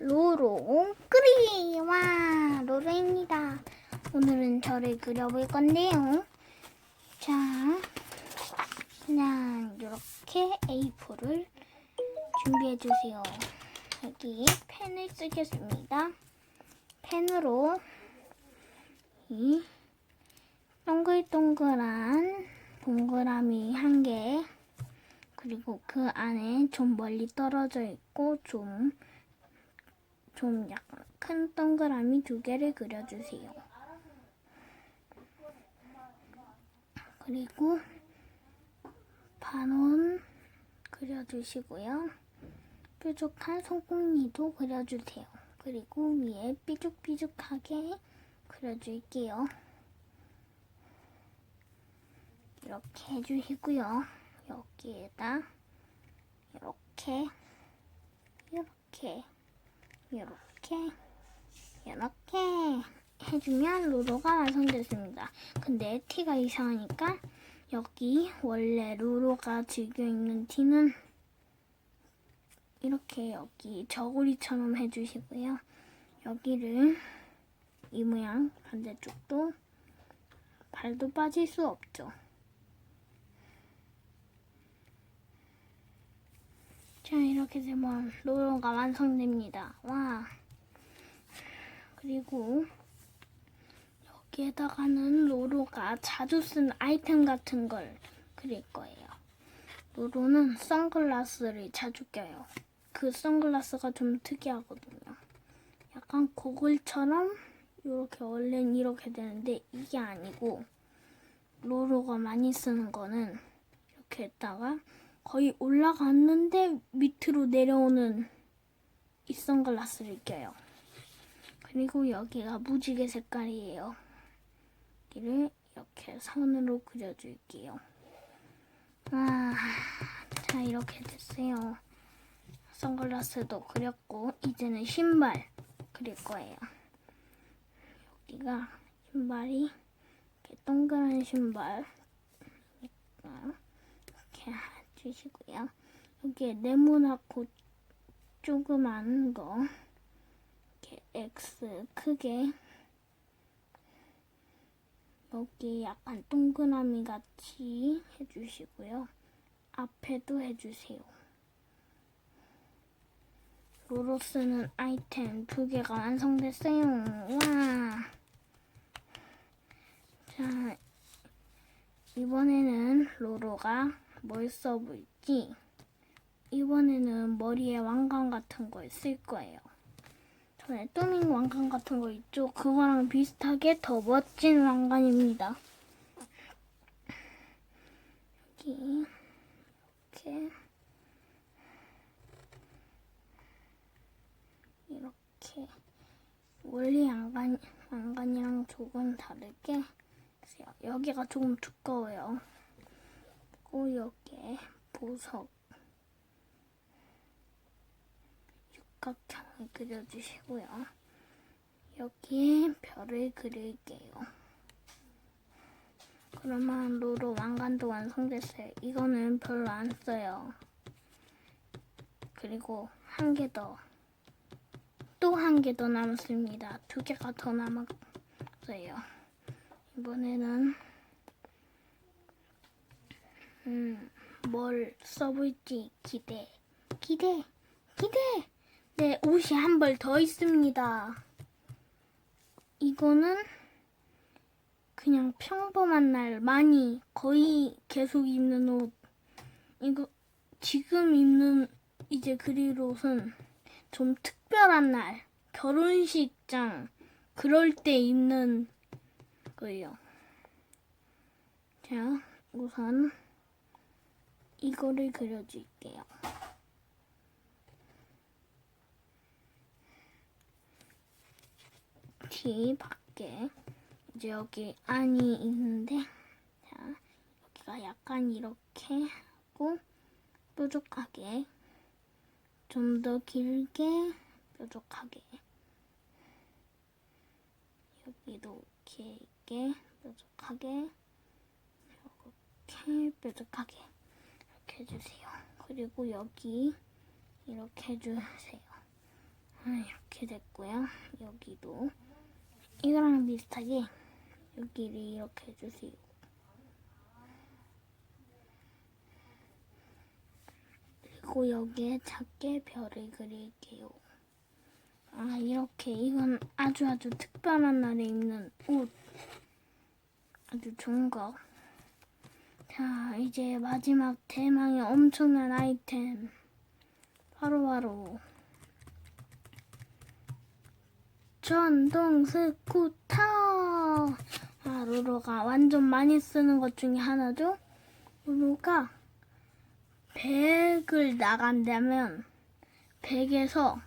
로로 그리 와 로로입니다. 오늘은 저를 그려볼 건데요. 자, 그냥 이렇게 A4를 준비해 주세요. 여기 펜을 쓰겠습니다. 펜으로 이 동글동글한 동그라미 한 개, 그리고 그 안에 좀 멀리 떨어져 있고 좀, 좀 약간 큰 동그라미 두 개를 그려주세요. 그리고 반원 그려주시고요. 뾰족한 손꼽니도 그려주세요. 그리고 위에 삐죽삐죽하게 그려줄게요. 이렇게 해주시고요. 여기에다 이렇게 이렇게 이렇게 이렇게 해주면 로로가 완성됐습니다. 근데 티가 이상하니까 여기 원래 로로가 즐겨 있는 티는 이렇게 여기 저고리처럼 해주시고요. 여기를 이 모양 반대쪽도 발도 빠질 수 없죠. 자 이렇게 되면 로로가 완성됩니다. 와 그리고 여기에다가는 로로가 자주 쓴 아이템 같은 걸 그릴 거예요. 로로는 선글라스를 자주 껴요. 그 선글라스가 좀 특이하거든요. 약간 고글처럼 이렇게 원래는 이렇게 되는데 이게 아니고 로로가 많이 쓰는 거는 이렇게 했다가 거의 올라갔는데 밑으로 내려오는 이 선글라스를 껴요. 그리고 여기가 무지개 색깔이에요. 여기를 이렇게 선으로 그려줄게요. 아, 자 이렇게 됐어요. 선글라스도 그렸고 이제는 신발 그릴 거예요. 여기가 신발이 이렇게 동그란 신발 이렇게 해 주시고요. 여기에 네모나고 조그만 거 이렇게 X 크게 여기 약간 동그라미 같이 해주시고요. 앞에도 해주세요. 로로 쓰는 아이템 두 개가 완성됐어요. 와. 자, 이번에는 로로가 뭘 써볼지. 이번에는 머리에 왕관 같은 걸 쓸 거예요. 전에 또밍 왕관 같은 거 있죠? 그거랑 비슷하게 더 멋진 왕관입니다. 여기 이렇게 이렇게 원래 왕관 왕관이랑 조금 다르게. 여기가 조금 두꺼워요. 여기에 보석 육각형을 그려주시고요. 여기에 별을 그릴게요. 그러면 로로 왕관도 완성됐어요. 이거는 별로 안 써요. 그리고 한 개 더. 또 한 개 더 남았습니다. 두 개가 더 남았어요. 이번에는 음, 뭘 써볼지 기대. 기대. 기대. 네, 옷이 한 벌 더 있습니다. 이거는 그냥 평범한 날 많이 거의 계속 입는 옷. 이거 지금 입는 이제 그릴 옷은 좀 특별한 날, 결혼식장 그럴 때 입는 거예요. 자, 우선 이거를 그려줄게요. 뒤 밖에 이제 여기 안이 있는데 자 여기가 약간 이렇게 하고 뾰족하게 좀 더 길게 뾰족하게 여기도 길게 뾰족하게 이렇게 뾰족하게 해주세요. 그리고 여기 이렇게 해주세요. 아, 이렇게 됐고요. 여기도 이거랑 비슷하게 여기를 이렇게 해주세요. 그리고 여기에 작게 별을 그릴게요. 아, 이렇게 이건 아주 아주 특별한 날에 입는 옷. 아주 좋은 거. 자, 이제 마지막 대망의 엄청난 아이템. 바로 바로 전동 스쿠터. 아, 루루가 완전 많이 쓰는 것 중에 하나죠. 루루가 100을 나간다면 100에서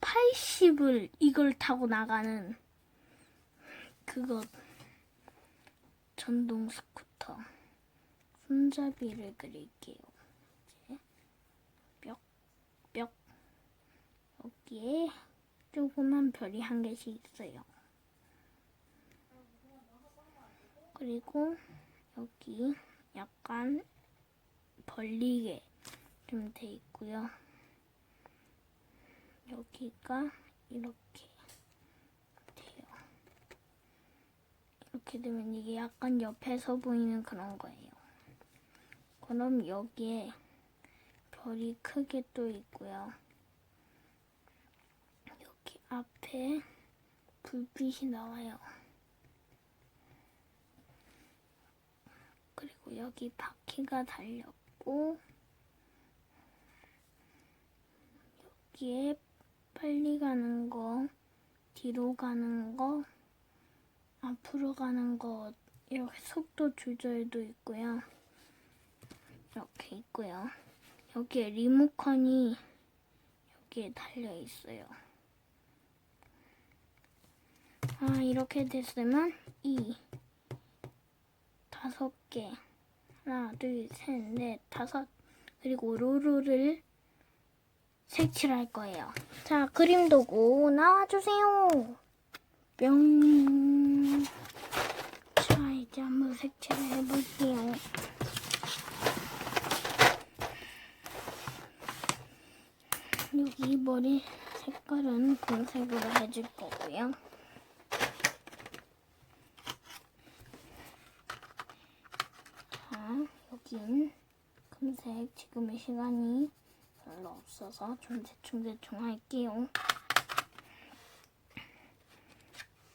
80을 이걸 타고 나가는 그것 전동 스쿠터 손잡이를 그릴게요. 이제 뿅, 뿅 여기에 조그만 별이 한 개씩 있어요. 그리고 여기 약간 벌리게 좀 돼 있고요. 여기가 이렇게 돼요. 이렇게 되면 이게 약간 옆에서 보이는 그런 거예요. 그럼 여기에 별이 크게 또 있고요. 여기 앞에 불빛이 나와요. 그리고 여기 바퀴가 달렸고 여기에 빨리 가는 거, 뒤로 가는 거, 앞으로 가는 거 이렇게 속도 조절도 있고요. 이렇게 있고요. 여기에 리모컨이 여기에 달려 있어요. 아 이렇게 됐으면 이 다섯 개 하나 둘 셋 넷 다섯 그리고 로루를 색칠할 할 거예요. 자 그림 도구 나와주세요. 뿅. 색칠을 해볼게요. 여기 머리 색깔은 금색으로 해줄 거고요. 자, 여긴 금색 지금 의 시간이 별로 없어서 좀 대충대충 할게요.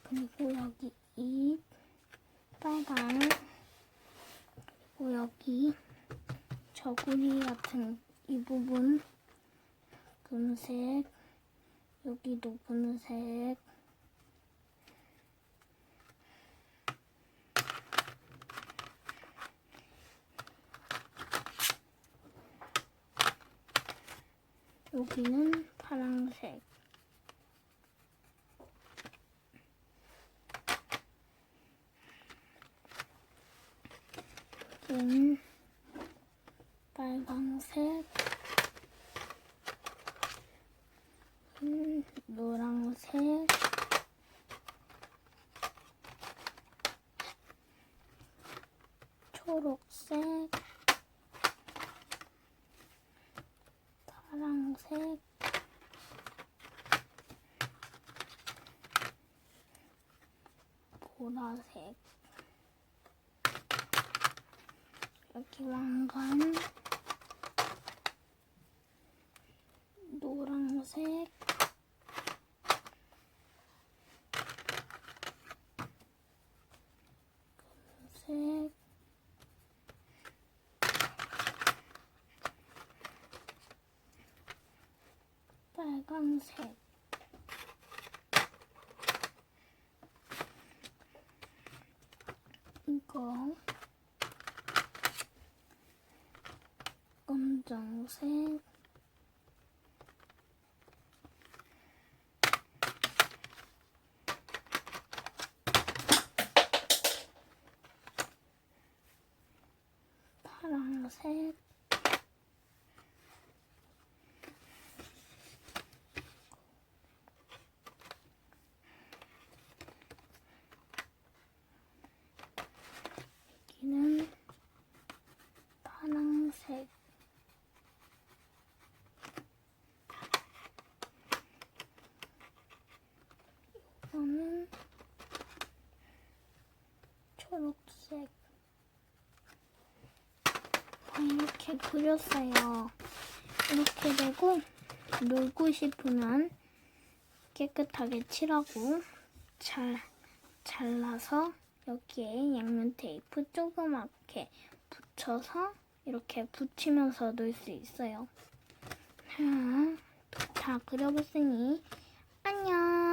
그리고 여기 입 빨강 그리고 여기 저고리 같은 이 부분 금색 여기도 금색. 여기는 파란색 여기는 빨강색. 음, 노란색. 초록색. 파란색. 보라색 여기 왕관 노란색 금색 빨간색 이거 검정색 여기는 파란색 초록색. 아, 이렇게 그렸어요. 이렇게 되고 놀고 싶으면 깨끗하게 칠하고 잘 잘라서 여기에 양면 테이프 조그맣게 붙여서 이렇게 붙이면서 놀 수 있어요. 자, 다 그려봤으니 안녕.